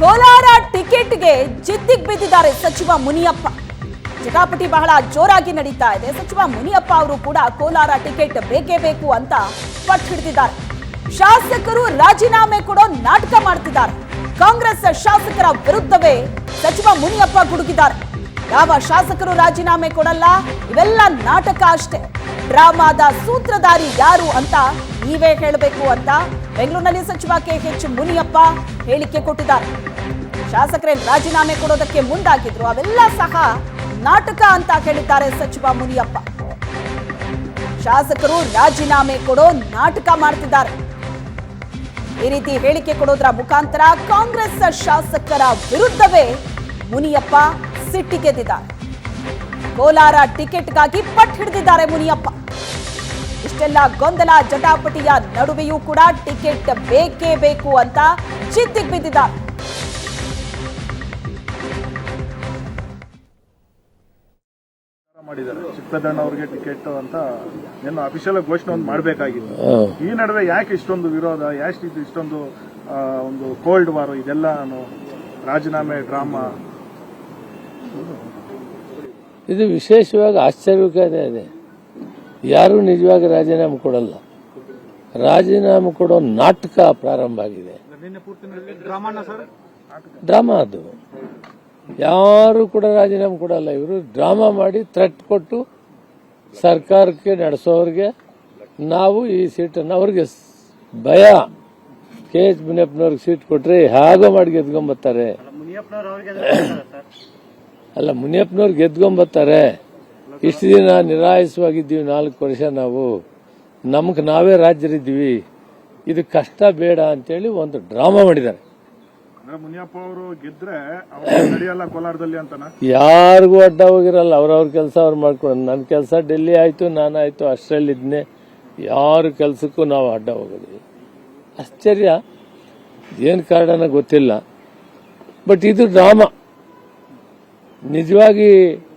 ಕೋಲಾರ ಟಿಕೆಟ್ಗೆ ಜಿದ್ದಿಗೆ ಬಿದ್ದಿದ್ದಾರೆ ಸಚಿವ ಮುನಿಯಪ್ಪ. ಜಟಾಪಟಿ ಬಹಳ ಜೋರಾಗಿ ನಡೀತಾ ಇದೆ. ಸಚಿವ ಮುನಿಯಪ್ಪ ಅವರು ಕೂಡ ಕೋಲಾರ ಟಿಕೆಟ್ ಬೇಕೇ ಬೇಕು ಅಂತ ಪಟ್ಟು ಹಿಡಿದಿದ್ದಾರೆ. ಶಾಸಕರು ರಾಜೀನಾಮೆ ಕೊಡೋ ನಾಟಕ ಮಾಡ್ತಿದ್ದಾರೆ. ಕಾಂಗ್ರೆಸ್ ಶಾಸಕರ ವಿರುದ್ಧವೇ ಸಚಿವ ಮುನಿಯಪ್ಪ ಗುಡುಗಿದ್ದಾರೆ. ಯಾವ ಶಾಸಕರು ರಾಜೀನಾಮೆ ಕೊಡಲ್ಲ? ಇವೆಲ್ಲ ನಾಟಕ ಅಷ್ಟೇ. ಡ್ರಾಮಾದ ಸೂತ್ರಧಾರಿ ಯಾರು ಅಂತ ನೀವೇ ಹೇಳಬೇಕು ಅಂತ ಬೆಂಗಳೂರಿನಲ್ಲಿ ಸಚಿವ ಕೆ ಎಚ್ ಮುನಿಯಪ್ಪ ಹೇಳಿಕೆ ಕೊಟ್ಟಿದ್ದಾರೆ. ಶಾಸಕರೇ, ರಾಜೀನಾಮೆ ಕೊಡೋದಕ್ಕೆ ಮುಂದಾಗಿದ್ರು, ಅವೆಲ್ಲ ಸಹ ನಾಟಕ ಅಂತ ಹೇಳಿದ್ದಾರೆ ಸಚಿವ ಮುನಿಯಪ್ಪ. ಶಾಸಕರು ರಾಜೀನಾಮೆ ಕೊಡೋ ನಾಟಕ ಮಾಡ್ತಿದ್ದಾರೆ. ಈ ರೀತಿ ಹೇಳಿಕೆ ಕೊಡೋದ್ರ ಮುಖಾಂತರ ಕಾಂಗ್ರೆಸ್ ಶಾಸಕರ ವಿರುದ್ಧವೇ ಮುನಿಯಪ್ಪ ಸಿಟ್ಟಿಗೆದ್ದಿದ್ದಾರೆ ಕೋಲಾರ ಟಿಕೆಟ್ಗಾಗಿ ಪಟ್ ಹಿಡಿದಿದ್ದಾರೆ ಮುನಿಯಪ್ಪ. ಇಷ್ಟೆಲ್ಲ ಗೊಂದಲ ಜಟಾಪಟಿಯ ನಡುವೆಯೂ ಕೂಡ ಟಿಕೆಟ್ ಬೇಕೇ ಬೇಕು ಅಂತ ಚಿತ್ತಿ ಬಿದ್ದಿದ್ದಾರೆ. ಮಾಡಿದ್ದಾರೆ. ಚಿಕ್ಕದಣ್ಣ ಅವರಿಗೆ ಟಿಕೆಟ್ ಅಂತ ಏನು ಅಫಿಷಿಯಲ್ ಘೋಷಣೆ ಒಂದು ಮಾಡಬೇಕಾಗಿತ್ತು. ಈ ನಡುವೆ ಯಾಕೆ ಇಷ್ಟೊಂದು ವಿರೋಧ ಯಾಕೆ ಇದು ಇಷ್ಟೊಂದು ಆ, ಒಂದು ಕೋಲ್ಡ್ ವಾರ್ ಇದೆಲ್ಲ ರಾಜೀನಾಮೆ ಡ್ರಾಮಾ ಇದು ವಿಶೇಷವಾಗಿ ಆಶ್ಚರ್ಯಕರ ಇದೆ. ಯಾರೂ ನಿಜವಾಗಿ ರಾಜೀನಾಮೆ ಕೊಡಲ್ಲ. ರಾಜೀನಾಮೆ ಕೊಡೋ ನಾಟಕ ಪ್ರಾರಂಭ ಆಗಿದೆ. ಡ್ರಾಮಾ ಅದು. ಯಾರು ಕೂಡ ರಾಜೀನಾಮೆ ಕೊಡಲ್ಲ. ಇವರು ಡ್ರಾಮಾ ಮಾಡಿ ಥ್ರೆಟ್ ಕೊಟ್ಟು ಸರ್ಕಾರಕ್ಕೆ ನಡೆಸೋರಿಗೆ ನಾವು ಈ ಸೀಟನ್ನು ಅವ್ರಿಗೆ ಭಯ. ಕೆ ಎಚ್ ಮುನಿಯಪ್ಪನವ್ರಿಗೆ ಸೀಟ್ ಕೊಟ್ರೆ ಹೇಗೋ ಮಾಡಿ ಗೆದ್ಕೊಂಬತ್ತಾರೆ. ಅಲ್ಲ ಮುನಿಯಪ್ಪನವ್ರು ಗೆದ್ಕೊಂಬತ್ತಾರೆ. ಇಷ್ಟು ದಿನ ನಿರಾಯಸವಾಗಿದ್ದೀವಿ ನಾಲ್ಕು ವರ್ಷ ನಾವು. ನಮಗೆ ನಾವೇ ರಾಜ್ಯರಿದ್ದೀವಿ. ಇದು ಕಷ್ಟ ಬೇಡ ಅಂತೇಳಿ ಒಂದು ಡ್ರಾಮಾ ಮಾಡಿದ್ದಾರೆ. ಯಾರಿಗೂ ಅಡ್ಡ ಹೋಗಿರಲ್ಲ ಅವ್ರವ್ರ ಕೆಲಸ ಅವ್ರು ಮಾಡ್ಕೊಂಡು ನನ್ನ ಕೆಲಸ ಡೆಲ್ಲಿ ಆಯ್ತು ನಾನಾಯ್ತು ಅಷ್ಟರಲ್ಲಿದ್ನೆ ಯಾರ ಕೆಲಸಕ್ಕೂ ನಾವು ಅಡ್ಡ ಹೋಗೋದಿಲ್ಲ. ಆಶ್ಚರ್ಯ. ಏನು ಕಾರಣನ ಗೊತ್ತಿಲ್ಲ. ಬಟ್ ಇದು ಡ್ರಾಮಾ. ನಿಜವಾಗಿ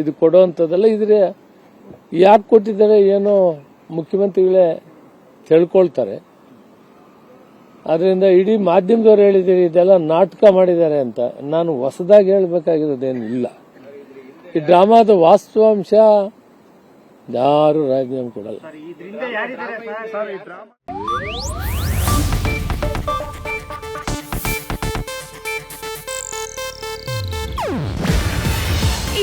ಇದು ಕೊಡೋವಂಥದ್ದಲ್ಲ ಇದ್ರೆ ಯಾಕೆ ಕೊಟ್ಟಿದ್ದಾರೆ ಏನೋ ಮುಖ್ಯಮಂತ್ರಿಗಳೇ ತಿಳ್ಕೊಳ್ತಾರೆ. ಅದರಿಂದ ಇಡೀ ಮಾಧ್ಯಮದವ್ರು ಹೇಳಿದ್ದೀರಿ, ಇದೆಲ್ಲ ನಾಟಕ ಮಾಡಿದ್ದಾರೆ ಅಂತ ನಾನು ಹೊಸದಾಗಿ ಹೇಳಬೇಕಾಗಿರೋದೇನಿಲ್ಲ. ಈ ಡ್ರಾಮಾದ ವಾಸ್ತವಾಂಶ ಯಾರು ರಾಜೀನಾಮೆ ಕೊಡಲ್ಲ.